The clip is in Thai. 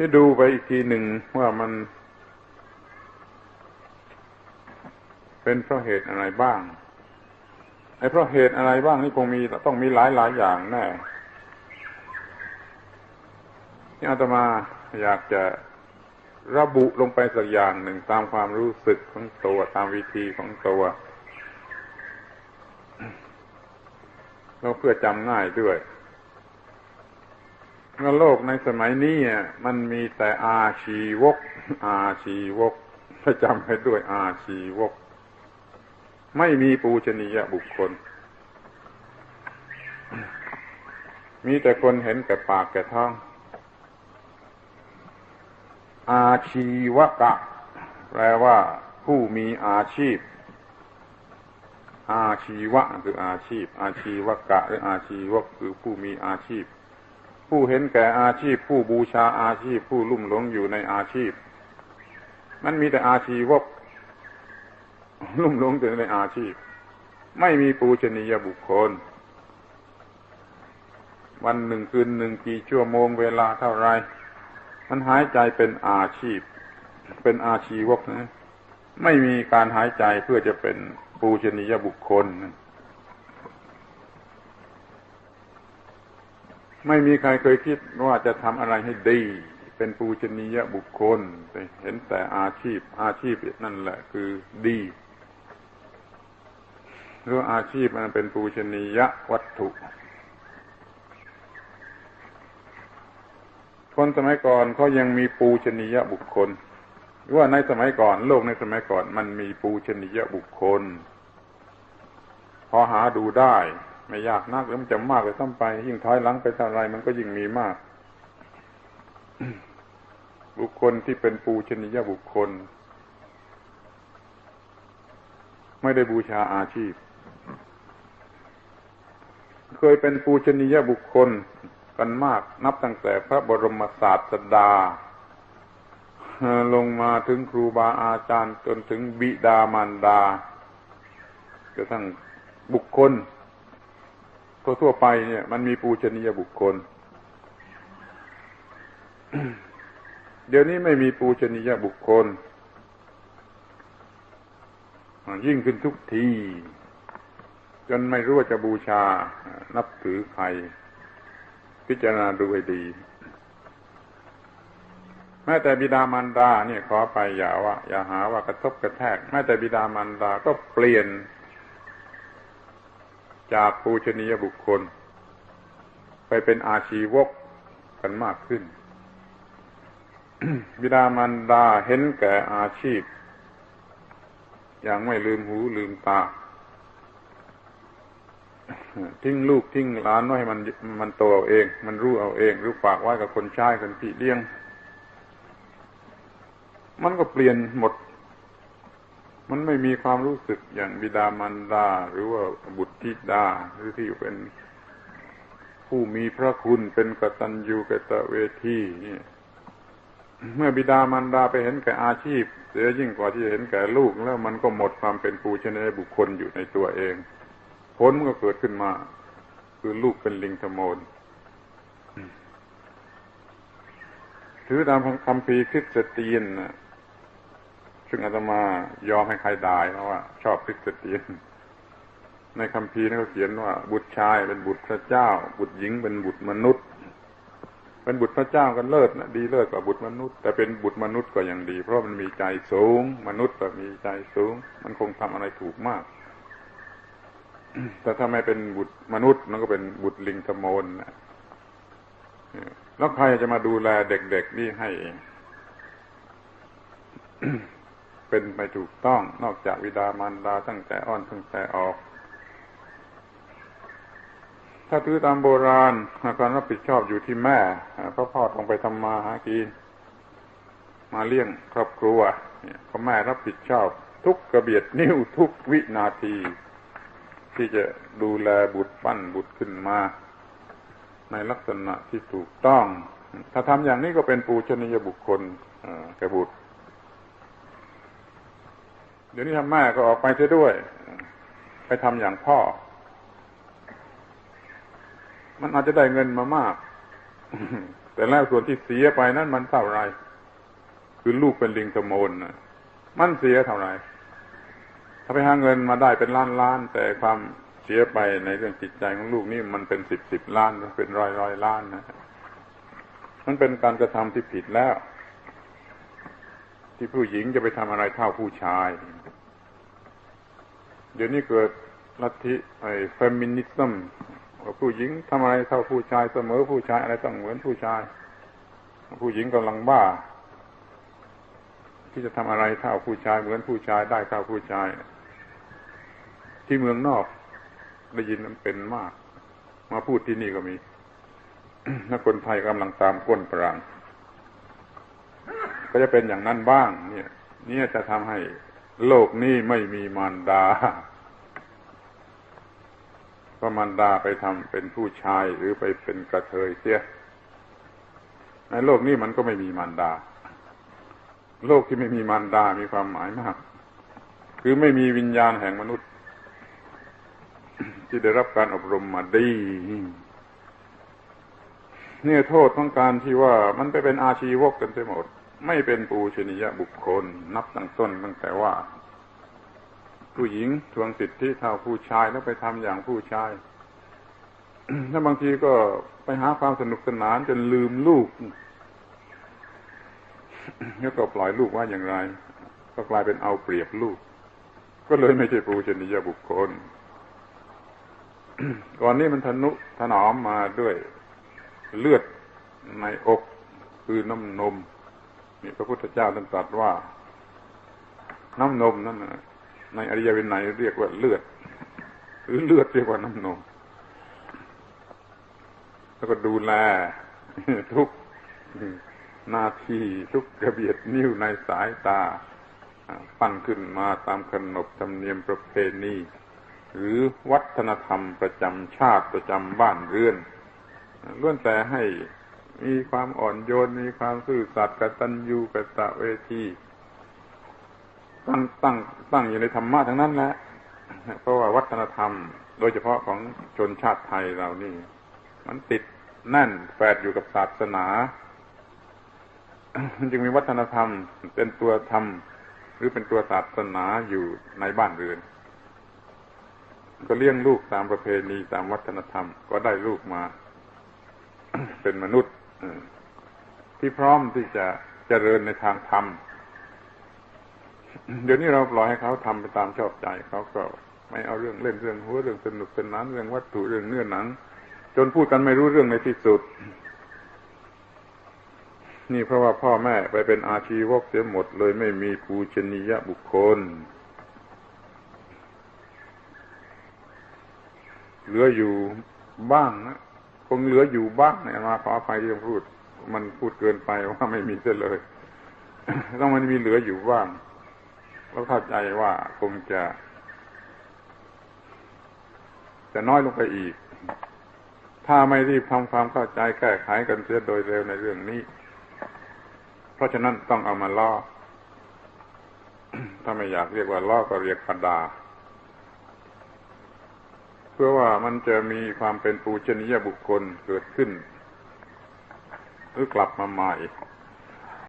ที่ดูไปอีกทีหนึ่งว่ามัน เป็นเพราะเหตุอะไรบ้างไอ้เพราะเหตุอะไรบ้างนี่คงมีต้องมีหลายหลายอย่างแน่ที่อาตมาอยากจะระบุลงไปสักอย่างหนึ่งตามความรู้สึกของตัวตามวิธีของตัวแล้วเพื่อจำง่ายด้วย เมื่อโลกในสมัยนี้มันมีแต่อาชีวก อาชีวกถ้าจำให้ด้วยอาชีวก ไม่มีปูชนียบุคคล มีแต่คนเห็นแก่ปากแก่ท้อง อาชีวกะ แปลว่าผู้มีอาชีพ อาชีวะคืออาชีพ อาชีวกะ หรืออาชีวกคือผู้มีอาชีพ ผู้เห็นแก่อาชีพ ผู้บูชาอาชีพ ผู้ลุ่มหลงอยู่ในอาชีพ มันมีแต่อาชีวกลุ่มหลงอยู่ในอาชีพ ไม่มีปูชนียบุคคล วันหนึ่งคืนหนึ่งกี่ชั่วโมงเวลาเท่าไรมันหายใจเป็นอาชีพ เป็นอาชีวกนะไม่มีการหายใจเพื่อจะเป็นปูชนียบุคคลนะ ไม่มีใครเคยคิดว่าจะทำอะไรให้ดี เป็นปูชนียบุคคลเห็นแต่อาชีพ อาชีพนั่นแหละคือดีหรืออาชีพมันเป็นปูชนียวัตถุ คนสมัยก่อนเขายังมีปูชนียบุคคลว่าในสมัยก่อน โลกในสมัยก่อน มันมีปูชนียบุคคล พอหาดูได้ ไม่ยากนักแล้วมันจะมากเลยซ้ำไป ยิ่งถอยหลังไปเท่าไรมันก็ยิ่งมีมาก บุคคลที่เป็นปูชนียบุคคล ไม่ได้บูชาอาชีพ เคยเป็นปูชนียบุคคลกันมาก นับตั้งแต่พระบรมศาสดาลงมาถึงครูบาอาจารย์จนถึงบิดามารดากระทั่งบุคคล ทั่วไปเนี่ย มันมีปูชนียบุคคล เดี๋ยวนี้ไม่มีปูชนียบุคคล ยิ่งขึ้นทุกที จนไม่รู้ว่าจะบูชา นับถือใคร พิจารณาดูให้ดีแม้แต่บิดามารดาเนี่ยขอไปอย่าว่า อย่าหาว่ากระทบกระแทกแม้แต่บิดามารดาก็เปลี่ยน จากปูชนียบุคคล ไปเป็นอาชีวกกันมากขึ้น บิดามารดาเห็นแก่อาชีพ อย่างไม่ลืมหูลืมตา ทิ้งลูกทิ้งหลานไว้ให้มันมันโตเอาเอง มันรู้เอาเอง รู้ฝากไว้กับคนใช้คนพี่เลี้ยง มันก็เปลี่ยนหมด มันไม่มีความรู้สึกอย่างบิดามารดา หรือว่าบุตรธิดาหรือที่เป็นผู้มีพระคุณเป็นกตัญญูกตเวทีนี่เมื่อบิดามารดาไปเห็นแก่อาชีพเสียยิ่งกว่าที่เห็นแก่ลูก แล้วมันก็หมดความเป็นปูชนียบุคคลอยู่ในตัวเอง ผลก็เกิดขึ้นมา คือลูกเป็นลิงธโมนถือตามคำพีคริสเตียนนะ ซึ่งอาตมายอมให้ใครด่าเพราะว่าชอบคริสเตียนในคำพีนี่เขาเขียนว่า บุตรชายเป็นบุตรพระเจ้า บุตรหญิงเป็นบุตรมนุษย์ เป็นบุตรพระเจ้ากันเลิศนะดีเลิศกว่าบุตรมนุษย์ แต่เป็นบุตรมนุษย์ก็ยังดี เพราะมันมีใจสูง มนุษย์ก็มีใจสูง มันคงทำอะไรถูกมาก แต่ถ้าไม่เป็นบุตรมนุษย์มันก็เป็นบุตรลิงธมนนะแล้วใครจะมาดูแลเด็กๆนี่ให้ เป็นไปถูกต้อง นอกจากวิดามารดาตั้งแต่อ้อนตั้งแต่ออก ถ้าถือตามโบราณการรับผิดชอบอยู่ที่แม่เพราะพ่อต้องไปทำมาหากินมาเลี้ยงครอบครัวเนี่ยก็แม่รับผิดชอบ ทุกกระเบียดนิ้วทุกวินาที ที่จะดูแลบุตรปั้นบุตรขึ้นมา ในลักษณะที่ถูกต้อง ถ้าทำอย่างนี้ก็เป็นปูชนียบุคคลแก่บุตร เดี๋ยวนี้ทำแม่ก็ออกไปเสียด้วย ไปทำอย่างพ่อ มันอาจจะได้เงินมามาก แต่แล้วส่วนที่เสียไปนั้นมันเท่าไรคือลูกเป็นลิงสมนนะมันเสียเท่าไรถ้าไปหาเงินมาได้เป็นล้านล้าน แต่ความเสียไปในเรื่องจิตใจของลูกนี่มันเป็นสิบสิบล้านเป็นร้อยร้อยล้านนะมันเป็นการกระทำที่ผิดแล้ว ที่ผู้หญิงจะไปทำอะไรเท่าผู้ชาย เดี๋ยวนี้เกิดลัทธิไอ้เฟมินิสต์ว่าผู้หญิงทำอะไรเท่าผู้ชายเสมอผู้ชายอะไรต้องเหมือนผู้ชาย ผู้หญิงกำลังบ้า ที่จะทำอะไรเท่าผู้ชายเหมือนผู้ชายได้เท่าผู้ชาย ที่เมืองนอกได้ยินมันเป็นมาก มาพูดที่นี่ก็มีนักคนไทยกำลังตามก้นปรังก็จะเป็นอย่างนั้นบ้าง เนี่ย เนี่ยจะทำให้ โลกนี้ไม่มีมารดาพระมารดาไปทำเป็นผู้ชายหรือไปเป็นกระเทยเสีย ในโลกนี้มันก็ไม่มีมารดา โลกที่ไม่มีมารดามีความหมายมาก คือไม่มีวิญญาณแห่งมนุษย์ ที่ได้รับการอบรมมาดีเนี่ยโทษของการที่ว่ามันไปเป็นอาชีวกกันไปหมด ไม่เป็นปูชนียบุคคล นับตั้งต้นตั้งแต่ว่า ผู้หญิงทวงสิทธิเท่าผู้ชายแล้วไปทำอย่างผู้ชายถ้าบางทีก็ไปหาความสนุกสนานจนลืมลูกแล้วก็ปล่อยลูกว่าอย่างไร ก็กลายเป็นเอาเปรียบลูก ก็เลยไม่ใช่ปูชนียบุคคลก่อนนี้มันทนุถนอมมาด้วยเลือดในอกคือน้ำนม นี่พระพุทธเจ้าท่านตรัสว่า น้ำนมนั่นในอริยวินัยเรียกว่าเลือด หรือเลือดเรียกว่าน้ำนม แล้วก็ดูแลทุกนาทีทุกกระเบียดนิ้วในสายตาปั้นขึ้นมาตามขนบธรรมเนียมประเพณีหรือวัฒนธรรมประจำชาติประจำบ้านเรือนล้วนแต่ให้ มีความอ่อนโยน มีความซื่อสัตย์กตัญญูกตเวทีตั้งตั้งตั้งอยู่ในธรรมะทั้งนั้นแหละเพราะว่าวัฒนธรรม โดยเฉพาะของชนชาติไทยเรานี่ มันติดแน่นแฝดอยู่กับศาสนา จึงมีวัฒนธรรมเป็นตัวธรรม หรือเป็นตัวศาสนาอยู่ในบ้านเรือน ก็เลี้ยงลูกตามประเพณีตามวัฒนธรรม ก็ได้ลูกมา เป็นมนุษย์ ที่พร้อมที่จะเจริญในทางธรรมเดี๋ยวนี้เราปล่อยให้เขาทำไปตามชอบใจเขาก็ไม่เอาเรื่องเล่นเรื่องหัวเรื่องสนุกสนานเรื่องวัตถุเรื่องเนื้อหนัง จนพูดกันไม่รู้เรื่องในที่สุด นี่เพราะว่าพ่อแม่ไปเป็นอาชีวกเสียหมดเลยไม่มีปูชนียบุคคล เหลืออยู่บ้างนะ คงเหลืออยู่บ้างเนี่ยมาขออภัยที่พูด มันพูดเกินไปว่าไม่มีเสียเลยต้องมันมีเหลืออยู่บ้างแล้วเข้าใจว่าคงจะ จะน้อยลงไปอีก ถ้าไม่รีบทำความเข้าใจแก้ไขกันเสียโดยเร็วในเรื่องนี้ เพราะฉะนั้นต้องเอามาล่อถ้าไม่อยากเรียกว่าล่อก็เรียกปดา พื่อว่ามันจะมีความเป็นปูชนียบุคคลเกิดขึ้น หรือกลับมาใหม่